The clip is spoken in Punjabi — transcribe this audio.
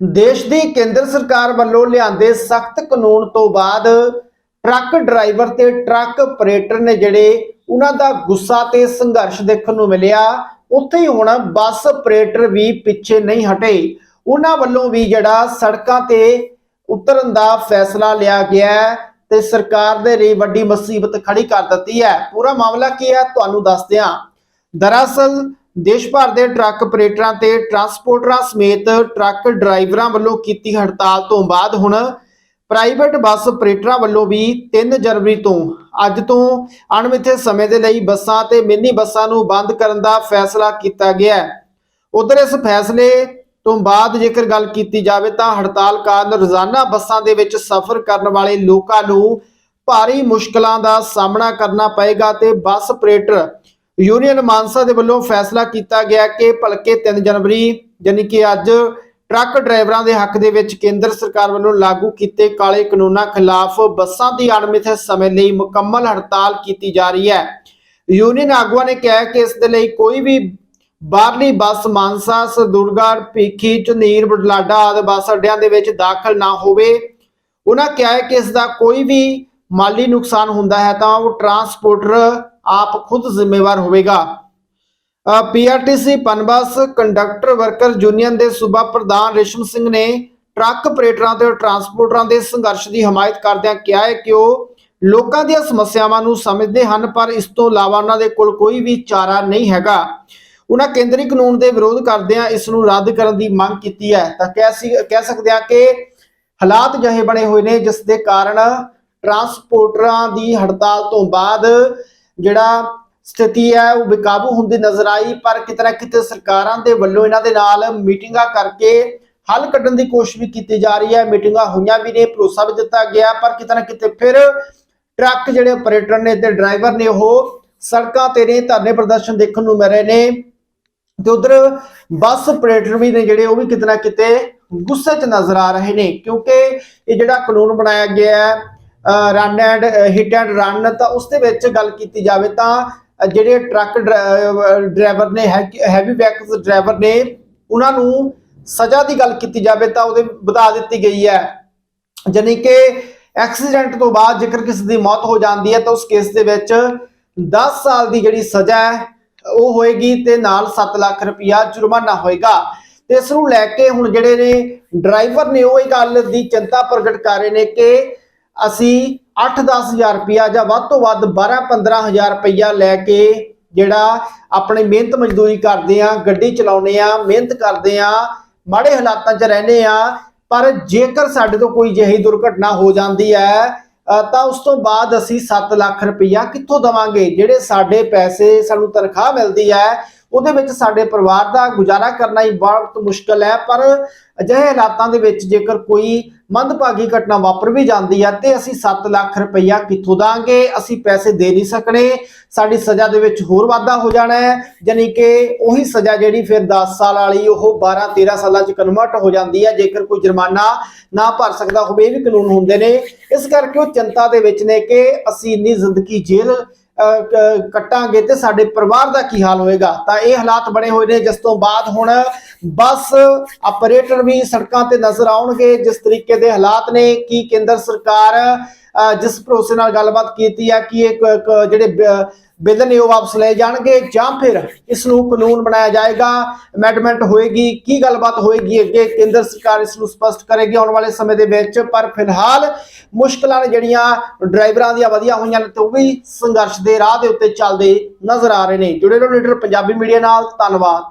ਦੇਸ਼ ਦੀ ਕੇਂਦਰ ਸਰਕਾਰ ਵੱਲੋਂ ਲਿਆਂਦੇ ਸਖਤ ਕਾਨੂੰਨ ਤੋਂ ਬਾਅਦ ਟਰੱਕ ਡਰਾਈਵਰ ਤੇ ਟਰੱਕ ਆਪਰੇਟਰ ਨੇ ਜਿਹੜੇ ਉਹਨਾਂ ਦਾ ਗੁੱਸਾ ਤੇ ਸੰਘਰਸ਼ ਦੇਖਣ ਨੂੰ ਮਿਲਿਆ, ਉੱਥੇ ਹੀ ਹੁਣ ਬੱਸ ਆਪਰੇਟਰ ਵੀ ਪਿੱਛੇ ਨਹੀਂ ਹਟੇ। ਉਹਨਾਂ ਵੱਲੋਂ ਵੀ ਜਿਹੜਾ ਸੜਕਾਂ ਤੇ ਉਤਰਨ ਦਾ ਫੈਸਲਾ ਲਿਆ ਗਿਆ ਹੈ ਤੇ ਸਰਕਾਰ ਦੇ ਲਈ ਵੱਡੀ ਮੁਸੀਬਤ ਖੜੀ ਕਰ ਦਿੱਤੀ ਹੈ। ਪੂਰਾ ਮਾਮਲਾ ਕੀ ਹੈ? ਤੁਹਾਨੂੰ ਦੱਸਦੇ ਹਾਂ। ਦਰਅਸਲ ਦੇਸ਼ ਭਰ ਦੇ ਟਰੱਕ ਆਪਰੇਟਰਾਂ ਤੇ ਟਰਾਂਸਪੋਰਟਰਾਂ ਸਮੇਤ ਟਰੱਕ ਡਰਾਈਵਰਾਂ ਵੱਲੋਂ ਕੀਤੀ ਹੜਤਾਲ ਤੋਂ ਬਾਅਦ ਹੁਣ ਪ੍ਰਾਈਵੇਟ ਬੱਸ ਆਪਰੇਟਰਾਂ ਵੱਲੋਂ ਵੀ 3 ਜਨਵਰੀ ਤੋਂ ਅੱਜ ਤੋਂ ਅਣਮਿੱਥੇ ਸਮੇਂ ਦੇ ਲਈ ਬੱਸਾਂ ਤੇ ਮਿੰਨੀ ਬੱਸਾਂ ਨੂੰ ਬੰਦ ਕਰਨ ਦਾ ਫੈਸਲਾ ਕੀਤਾ ਗਿਆ ਹੈ। ਉਧਰ ਇਸ ਫੈਸਲੇ ਤੋਂ ਬਾਅਦ ਜੇਕਰ ਗੱਲ ਕੀਤੀ ਜਾਵੇ ਤਾਂ ਹੜਤਾਲ ਕਾਰਨ ਰੋਜ਼ਾਨਾ ਬੱਸਾਂ ਦੇ ਵਿੱਚ ਸਫ਼ਰ ਕਰਨ ਵਾਲੇ ਲੋਕਾਂ ਨੂੰ ਭਾਰੀ ਮੁਸ਼ਕਲਾਂ ਦਾ ਸਾਹਮਣਾ ਕਰਨਾ ਪਏਗਾ ਤੇ ਬੱਸ ਆਪਰੇਟਰ ਯੂਨੀਅਨ ਮਾਨਸਾ ਦੇ ਵੱਲੋਂ ਫੈਸਲਾ ਕੀਤਾ ਗਿਆ ਕਿ ਭਲਕੇ 3 ਜਨਵਰੀ, ਯਾਨੀ ਕਿ ਅੱਜ ਟਰੱਕ ਡਰਾਈਵਰਾਂ ਦੇ ਹੱਕ ਦੇ ਵਿੱਚ ਕੇਂਦਰ ਸਰਕਾਰ ਵੱਲੋਂ ਲਾਗੂ ਕੀਤੇ ਕਾਲੇ ਕਾਨੂੰਨਾਂ ਖਿਲਾਫ ਬੱਸਾਂ ਦੀ ਅਣਮਿੱਥੇ ਸਮੇਂ ਲਈ ਮੁਕੰਮਲ ਹੜਤਾਲ ਕੀਤੀ ਜਾ ਰਹੀ ਹੈ। ਯੂਨੀਅਨ ਆਗੂਆਂ ਨੇ ਕਿਹਾ ਕਿ ਇਸ ਦੇ ਲਈ ਕੋਈ ਵੀ ਬਾਹਰਲੀ ਬੱਸ ਮਾਨਸਾ ਸਰਦੁਰਗੜ ਭੀਖੀ, ਝੁਨੀਰ ਬੁਢਲਾਡਾ ਆਦਿ ਬੱਸ ਅੱਡਿਆਂ ਦੇ ਵਿੱਚ ਦਾਖਲ ਨਾ ਹੋਵੇ। ਉਹਨਾਂ ਕਿਹਾ ਹੈ ਕਿ ਇਸ ਦਾ ਕੋਈ ਵੀ ਮਾਲੀ ਨੁਕਸਾਨ ਹੁੰਦਾ ਹੈ ਤਾਂ ਉਹ ਟਰਾਂਸਪੋਰਟਰ ਆਪ ਖੁਦ ਜ਼ਿੰਮੇਵਾਰ ਹੋਵੇਗਾ। PRTC Punbus conductor worker union ਦੇ ਸੂਬਾ ਪ੍ਰਧਾਨ ਰੇਸ਼ਮ ਸਿੰਘ ਨੇ ਟਰੱਕ ਆਪਰੇਟਰਾਂ ਤੇ ਟਰਾਂਸਪੋਰਟਰਾਂ ਦੇ ਸੰਘਰਸ਼ ਦੀ ਹਮਾਇਤ ਕਰਦਿਆਂ ਕਿਹਾ ਹੈ ਕਿ ਉਹ ਲੋਕਾਂ ਦੀਆਂ ਸਮੱਸਿਆਵਾਂ ਨੂੰ ਸਮਝਦੇ ਹਨ, ਪਰ ਇਸ ਤੋਂ ਇਲਾਵਾ ਉਹਨਾਂ ਦੇ ਕੋਲ ਕੋਈ ਵੀ ਚਾਰਾ ਨਹੀਂ ਹੈਗਾ। ਉਹਨਾਂ ਕੇਂਦਰੀ ਕਾਨੂੰਨ ਦੇ ਵਿਰੋਧ ਕਰਦਿਆਂ ਇਸ ਨੂੰ ਰੱਦ ਕਰਨ ਦੀ ਮੰਗ ਕੀਤੀ ਹੈ। ਤਾਂ ਕਹਿ ਸੀ, ਕਹਿ ਸਕਦੇ ਹਾਂ ਕਿ ਹਾਲਾਤ ਜਿਹੇ ਬਣੇ ਹੋਏ ਨੇ, ਜਿਸ ਦੇ ਕਾਰਨ ਟਰਾਂਸਪੋਰਟਰਾਂ ਦੀ ਹੜਤਾਲ ਤੋਂ ਬਾਅਦ ਜਿਹੜਾ ਸਥਿਤੀ ਹੈ ਉਹ ਬੇਕਾਬੂ ਹੁੰਦੀ ਨਜ਼ਰ ਆਈ, ਪਰ ਕਿਤੇ ਨਾ ਕਿਤੇ ਸਰਕਾਰਾਂ ਦੇ ਵੱਲੋਂ ਇਹਨਾਂ ਦੇ ਨਾਲ ਮੀਟਿੰਗਾਂ ਕਰਕੇ ਹੱਲ ਕੱਢਣ ਦੀ ਕੋਸ਼ਿਸ਼ ਵੀ ਕੀਤੀ ਜਾ ਰਹੀ ਹੈ। ਮੀਟਿੰਗਾਂ ਹੋਈਆਂ ਵੀ ਨੇ, ਭਰੋਸਾ ਵੀ ਦਿੱਤਾ ਗਿਆ, ਪਰ ਕਿਤੇ ਨਾ ਕਿਤੇ ਫਿਰ ਟਰੱਕ ਜਿਹੜੇ ਆਪਰੇਟਰ ਨੇ ਤੇ ਡਰਾਈਵਰ ਨੇ ਉਹ ਸੜਕਾਂ ਤੇ ਨੇ, ਧਰਨੇ ਪ੍ਰਦਰਸ਼ਨ ਦੇਖਣ ਨੂੰ ਮਿਲ ਰਹੇ ਨੇ ਤੇ ਉਧਰ ਬੱਸ ਆਪਰੇਟਰ ਵੀ ਨੇ ਜਿਹੜੇ, ਉਹ ਵੀ ਕਿਤੇ ਨਾ ਕਿਤੇ ਗੁੱਸੇ 'ਚ ਨਜ਼ਰ ਆ ਰਹੇ ਨੇ, ਕਿਉਂਕਿ ਇਹ ਜਿਹੜਾ ਕਾਨੂੰਨ ਬਣਾਇਆ ਗਿਆ ਹੈ run and hit and run ਤਾਂ ਉਸ ਦੇ ਵਿੱਚ ਗੱਲ ਕੀਤੀ ਜਾਵੇ ਤਾਂ ਜਿਹੜੇ ਟਰੱਕ ਡਰਾਈਵਰ ਨੇ ਹੈਵੀ ਵਹੀਕਲਸ ਡਰਾਈਵਰ ਨੇ, ਉਹਨਾਂ ਨੂੰ ਸਜ਼ਾ ਦੀ ਗੱਲ ਕੀਤੀ ਜਾਵੇ ਤਾਂ ਉਹਦੇ ਵਧਾ ਦਿੱਤੀ ਗਈ ਹੈ। ਜਾਣੀ ਕਿ ਐਕਸੀਡੈਂਟ ਤੋਂ ਬਾਅਦ ਜੇਕਰ ਕਿਸੇ ਦੀ ਮੌਤ ਹੋ ਜਾਂਦੀ ਹੈ ਤਾਂ ਉਸ ਕੇਸ ਦੇ ਵਿੱਚ 10 ਸਾਲ ਦੀ ਜਿਹੜੀ ਸਜ਼ਾ ਹੈ, ਉਹ ਹੋਏਗੀ ਤੇ ਨਾਲ 7 ਲੱਖ ਰੁਪਇਆ ਜੁਰਮਾਨਾ ਹੋਏਗਾ। ਤੇ ਇਸ ਨੂੰ ਲੈ ਕੇ ਹੁਣ ਜਿਹੜੇ ਨੇ ਡਰਾਈਵਰ ਨੇ ਉਹ ਇਹ ਗੱਲ ਦੀ ਚਿੰਤਾ ਪ੍ਰਗਟ ਕਰ ਰਹੇ ਨੇ ਕਿ ਅਸੀਂ 8-10000 ਰੁਪਇਆ ਜਾਂ ਵੱਧ ਤੋਂ ਵੱਧ 12-15000 ਰੁਪਇਆ ਲੈ ਕੇ ਜਿਹੜਾ ਆਪਣੀ ਮਿਹਨਤ ਮਜ਼ਦੂਰੀ ਕਰਦੇ ਆ ਗੱਡੀ ਚਲਾਉਂਦੇ ਆ ਮਿਹਨਤ ਕਰਦੇ ਆ ਮਾੜੇ ਹਾਲਾਤਾਂ 'ਚ ਰਹਿੰਦੇ ਆ ਪਰ ਜੇਕਰ ਸਾਡੇ ਤੋਂ ਕੋਈ ਜਿਹੀ ਦੁਰਘਟਨਾ ਹੋ ਜਾਂਦੀ ਹੈ ਤਾਂ ਉਸ ਤੋਂ ਬਾਅਦ ਅਸੀਂ 7 ਲੱਖ ਰੁਪਇਆ ਕਿੱਥੋਂ ਦਵਾਂਗੇ? ਜਿਹੜੇ ਸਾਡੇ ਪੈਸੇ ਸਾਨੂੰ ਤਨਖਾਹ ਮਿਲਦੀ ਹੈ ਉਹਦੇ ਵਿੱਚ ਸਾਡੇ ਪਰਿਵਾਰ ਦਾ ਗੁਜ਼ਾਰਾ ਕਰਨਾ ਹੀ ਬਹੁਤ ਮੁਸ਼ਕਲ ਹੈ, ਪਰ ਅਜਿਹੇ ਹਾਲਾਤਾਂ ਦੇ ਵਿੱਚ ਜੇਕਰ ਕੋਈ ਮੰਦਭਾਗੀ ਘਟਨਾ ਵਾਪਰ ਵੀ ਜਾਂਦੀ ਹੈ ਤੇ ਅਸੀਂ 7 ਲੱਖ ਰੁਪਈਆ ਕਿੱਥੋਂ ਦਾਂਗੇ? ਅਸੀਂ ਪੈਸੇ ਦੇ ਨਹੀਂ ਸਕਣੇ। ਸਾਡੀ ਸਜ਼ਾ ਦੇ ਵਿੱਚ ਹੋਰ ਵਾਧਾ ਹੋ ਜਾਣਾ ਹੈ। ਯਾਨੀ ਕਿ ਉਹੀ ਸਜ਼ਾ ਜਿਹੜੀ ਫਿਰ 10 ਸਾਲ ਵਾਲੀ, ਉਹ 12 13 ਸਾਲਾਂ ਚ ਕਨਵਰਟ ਹੋ ਜਾਂਦੀ ਹੈ। ਜੇਕਰ ਕੋਈ ਜੁਰਮਾਨਾ ਨਾ ਭਰ ਸਕਦਾ ਹੋਵੇ, ਇਹ ਵੀ ਕਾਨੂੰਨ ਹੁੰਦੇ ਨੇ। ਇਸ ਕਰਕੇ ਉਹ ਚਿੰਤਾ ਦੇ ਵਿੱਚ ਨੇ ਕਿ ਅਸੀਂ ਇੰਨੀ ਜ਼ਿੰਦਗੀ ਜੇਲ੍ਹ ਕੱਟਾਂਗੇ ਤੇ ਸਾਡੇ ਪਰਿਵਾਰ ਦਾ ਕੀ ਹਾਲ ਹੋਏਗਾ? ਤਾਂ ਇਹ ਹਾਲਾਤ ਬਣੇ ਹੋਏ ਨੇ, ਜਿਸ ਤੋਂ ਬਾਅਦ ਹੁਣ ਬੱਸ ਆਪਰੇਟਰ ਵੀ ਸੜਕਾਂ ਤੇ ਨਜ਼ਰ ਆਉਣਗੇ। ਜਿਸ ਤਰੀਕੇ ਦੇ ਹਾਲਾਤ ਨੇ ਕੀ ਕੇਂਦਰ ਸਰਕਾਰ ਜਿਸ ਭਰੋਸੇ ਨਾਲ ਗੱਲਬਾਤ ਕੀਤੀ ਹੈ ਕਿ ਇਹ ਕ- ਜਿਹੜੇ ਬ- ਬਿੱਲ ਨੇ ਉਹ ਵਾਪਸ ਲਏ ਜਾਣਗੇ ਜਾਂ ਫਿਰ ਇਸ ਨੂੰ ਕਾਨੂੰਨ ਬਣਾਇਆ ਜਾਏਗਾ। ਅਮੈਂਡਮੈਂਟ ਹੋਏਗੀ, ਕੀ ਗੱਲਬਾਤ ਹੋਏਗੀ ਅੱਗੇ ਕੇਂਦਰ ਸਰਕਾਰ ਇਸ ਨੂੰ ਸਪਸ਼ਟ ਕਰੇਗੀ ਆਉਣ ਵਾਲੇ ਸਮੇਂ ਦੇ ਵਿੱਚ। ਪਰ ਫਿਲਹਾਲ ਮੁਸ਼ਕਲਾਂ ਨੇ ਜਿਹੜੀਆਂ ਡਰਾਈਵਰਾਂ ਦੀਆਂ ਵਧੀਆਂ ਹੋਈਆਂ ਨੇ ਤੇ ਉਹ ਵੀ ਸੰਘਰਸ਼ ਦੇ ਰਾਹ ਦੇ ਉੱਤੇ ਚੱਲਦੇ ਨਜ਼ਰ ਆ ਰਹੇ ਨੇ। ਜੁੜੇ ਰਹੋ ਲੀਡਰ ਪੰਜਾਬੀ ਮੀਡੀਆ ਨਾਲ। ਧੰਨਵਾਦ।